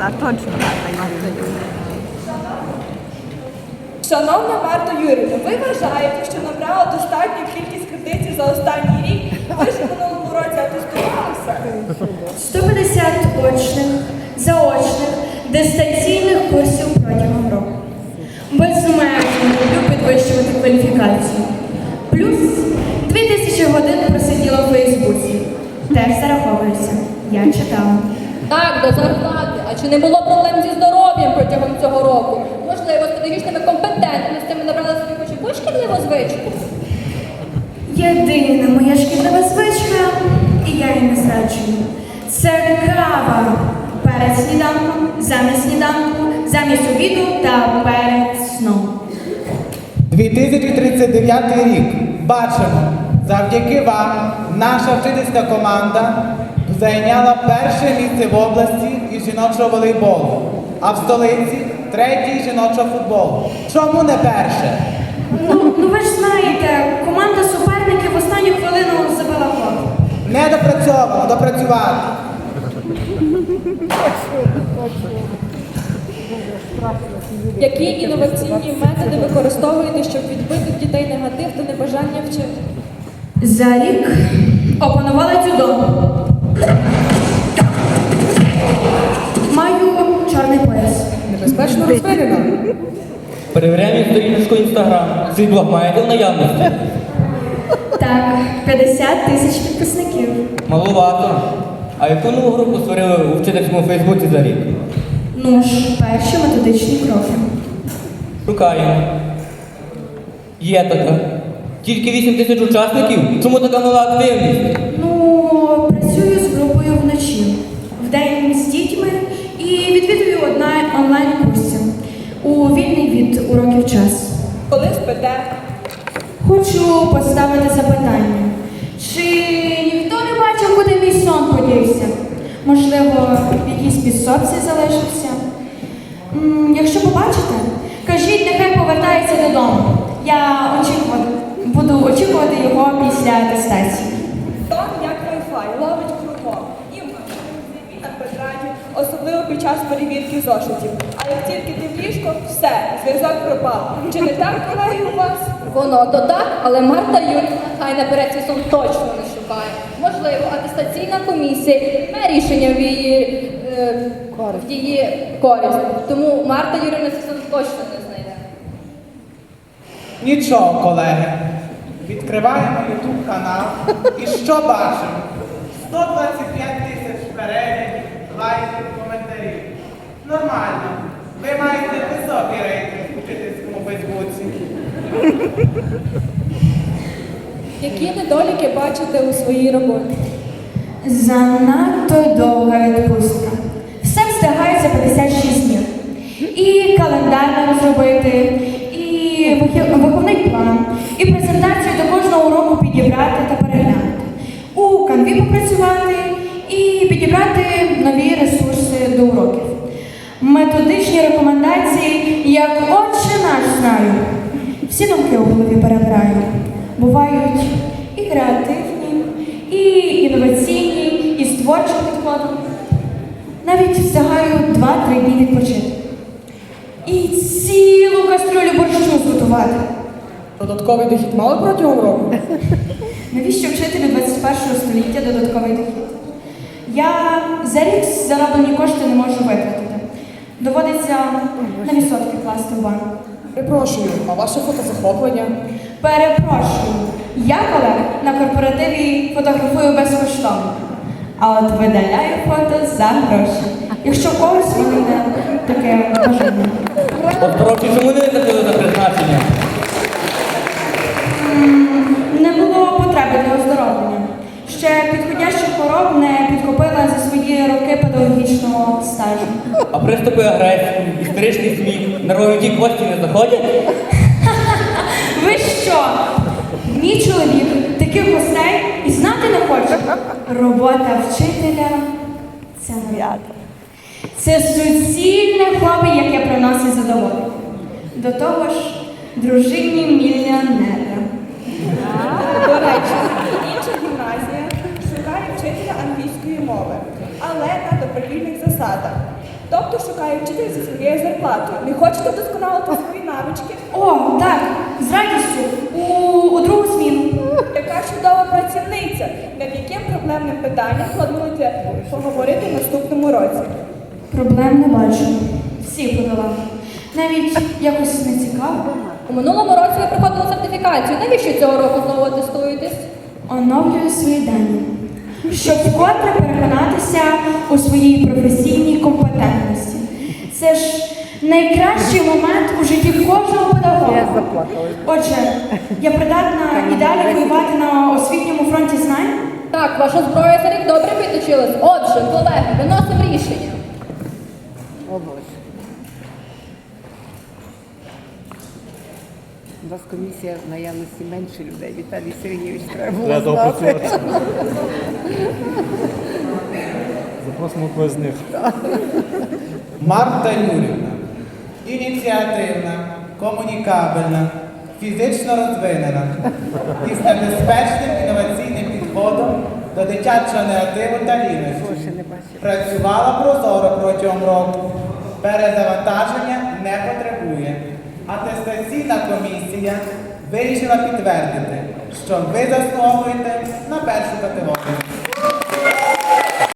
Так, точно, Марта Юрівна. Шановна Марта Юрівна, ви вважаєте, що набрала достатню кількість кредитів за останній рік? Ви ж минулому році атестувалися. 150 очних, заочних, дистанційних курсів протягом року. Безмежно люблю підвищувати кваліфікацію. Плюс 2000 годин просиділа в Фейсбуці. Теж зараховується. Я читала. Так, до зарплати. А чи не було проблем зі здоров'ям протягом цього року? Можливо, з педагогічними компетентностями набрали собі хоч якусь шкідливу звичку? Єдина моя шкідлива звичка, і я її не зраджую. Це кава перед сніданком, замість сніданку, замість обіду та перед сном. 2039 рік. Бачимо, завдяки вам наша вчительська команда зайняла перше місце в області із жіночого волейболу, а в столиці третій жіночого футболу. Чому не перше? Ну, ну ви ж знаєте, команда суперників в останню хвилину забила гол. Не допрацьовано, допрацювати. Які інноваційні методи використовуєте, щоб відбити в дітей негатив та небажання вчити? За рік опанувала дзюдо. Маю чорний пояс. Небезпечно розведена. Перевіряємо сторіночку інстаграм. Свій блог маєте в наявності? Так, 50 тисяч підписників. Маловато. А яку нову групу створили у вчительському Фейсбуці за рік? Ну ж, перші методичні кроки. Шукаємо. Є така. Тільки 8 тисяч учасників? Чому така мала активність? Вдень з дітьми і відвідую одна онлайн-курси у вільний від уроків час. Коли спите? Хочу поставити запитання. Чи ніхто не бачив, куди мій сон подівся? Можливо, в якійсь підсобці залишився? Якщо побачите, кажіть, нехай повертається додому. Я очікувати, буду очікувати його після атестації. Тон як Wi-Fi, ловить кругом. І в машині, і на квадраті, особливо під час перевірки зошитів. А як тільки ти в ліжко, все, зв'язок пропав. Чи не так, колеги, у вас? Воно то так, але Марта Юрівна хай наперед свій сон точно не шукає. Можливо, атестаційна комісія не рішення в її, е, в її користь. Тому Марта Юрівна свій сон точно не знайде. Нічого, колеги. Відкриваємо YouTube канал і що бачимо? 125 тисяч переглядів, лайків. Нормально. Ви маєте високий рейтинг у вчительському Фейсбуці. Які недоліки бачите у своїй роботі? Занадто довга відпустка. Все встигається 56 днів. І календар не розробити, і виховний план, і презентацію до кожного уроку підібрати та переглянути. У канві попрацювати і підібрати нові ресурси до уроків. Методичні рекомендації, як отче наш знаю. Всі думки у голові перебираю. Бувають і креативні, і інноваційні, і з творчим підходом. Навіть встигаю 2-3 дні відпочити. І цілу кастрюлю борщу зготувати. Додатковий дохід мали протягом року? Навіщо вчителю 21 століття додатковий дохід? Я за рік зароблені кошти не можу витратити. Доводиться на відсотки класти в банк. Перепрошую, а ваше фотозахоплення? Перепрошую, я колег на корпоративі фотографую безкоштовно, а от видаляю фото за гроші. Якщо в когось не таке бажання. Осторожці, чому не закрили підходящих хвороб не підхопила за свої роки педагогічного стажу. А приступи агресії, істеричний сміх, нервові кості не заходять? Ви що? Мій чоловік таких гостей і знати не хоче. Робота вчителя це не Це суцільне хобі, яке приносить задоволення. До того ж, дружині мільйонера. До речі, інша гімназія шукає вчителя англійської мови, але на добровільних засадах. Тобто шукає вчителя зі своєю зарплатою. Не хочете вдосконалити свої навички? О, так, з радістю. У, у другу зміну. Яка чудова працівниця, над яким проблемним питанням плануєте поговорити в наступному році? Проблем не бачу. Всі подала. Навіть якось не цікаво. У минулому році ви проходили сертифікацію. Навіщо цього року знову атестуєтесь? Оновлюю свої дані, щоб вкотре переконатися у своїй професійній компетентності. Це ж найкращий момент у житті кожного педагога. Отже, я придатна і далі воювати на освітньому фронті знань. Так, ваша зброя за рік добре підточилась. Отже, колеги, виносимо рішення. О Боже. У нас комісія в наявності менше людей. Віталій Сергійович треба було знати. Запросимо когось з них. Марта Юрівна. Ініціативна, комунікабельна, фізично розвинена і з небезпечним інноваційним підходом до дитячого негативу та бачив. Працювала прозоро протягом року. Перезавантаження не потребує. Атестаційна комісія вирішила підтвердити, що ви заслуговуєте на першу категорію.